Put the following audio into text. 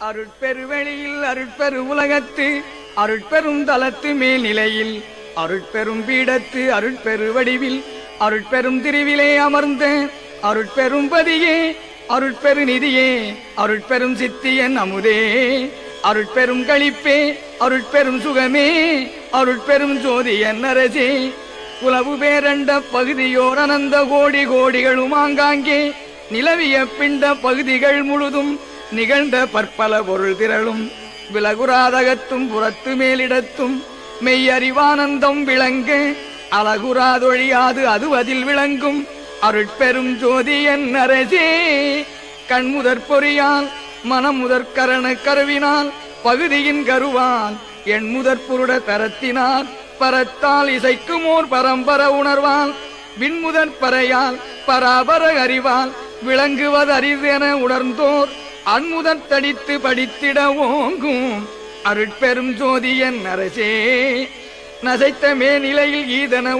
அருட்பெருவெளியில் அருட்பெரு உலகத்து அருட்பெரும் தலத்து மேல்நிலையில் அருட்பெரும் பீடத்து அருட்பெரு வடிவில் அருட்பெரும் திருவிலே அமர்ந்த அருட்பெரும் பதியே அருட்பெரு நிதியே அருட்பெரும் சித்தியன் அமுதே அருட்பெரும் களிப்பே அருட்பெரும் சுகமே அருட்பெரும் ஜோதியன் அரசே குலவு பேரண்ட பகுதியோர் அனந்த கோடி கோடிகளும் ஆங்காங்கே நிலவிய பிண்ட பகுதிகள் முழுதும் நிகழ்ந்த பற்பல பொருள் திரளும் விலகுராதகத்தும் புறத்து மேலிடத்தும் மெய்யறிவானந்தம் விளங்க அழகுராதொழியாது அது அதில் விளங்கும் அருட்பெரும் ஜோதியன் அரசே. கண்முதற் பொறியால் மனம் முதற்கரண கருவினால் பகுதியின் கருவான் என் முதற் புருட தரத்தினால் பரத்தால் இசைக்குமோர் பரம்பர உணர்வால் விண்முதற் பறையால் பராபர அறிவால் விளங்குவதறிதென உணர்ந்தோர் அன்முதற் தடித்து படித்திட ஓங்கும் அருட்பெரும் ஜோதியன் அரசே. நசைத்த மேநிலையில் ஈதன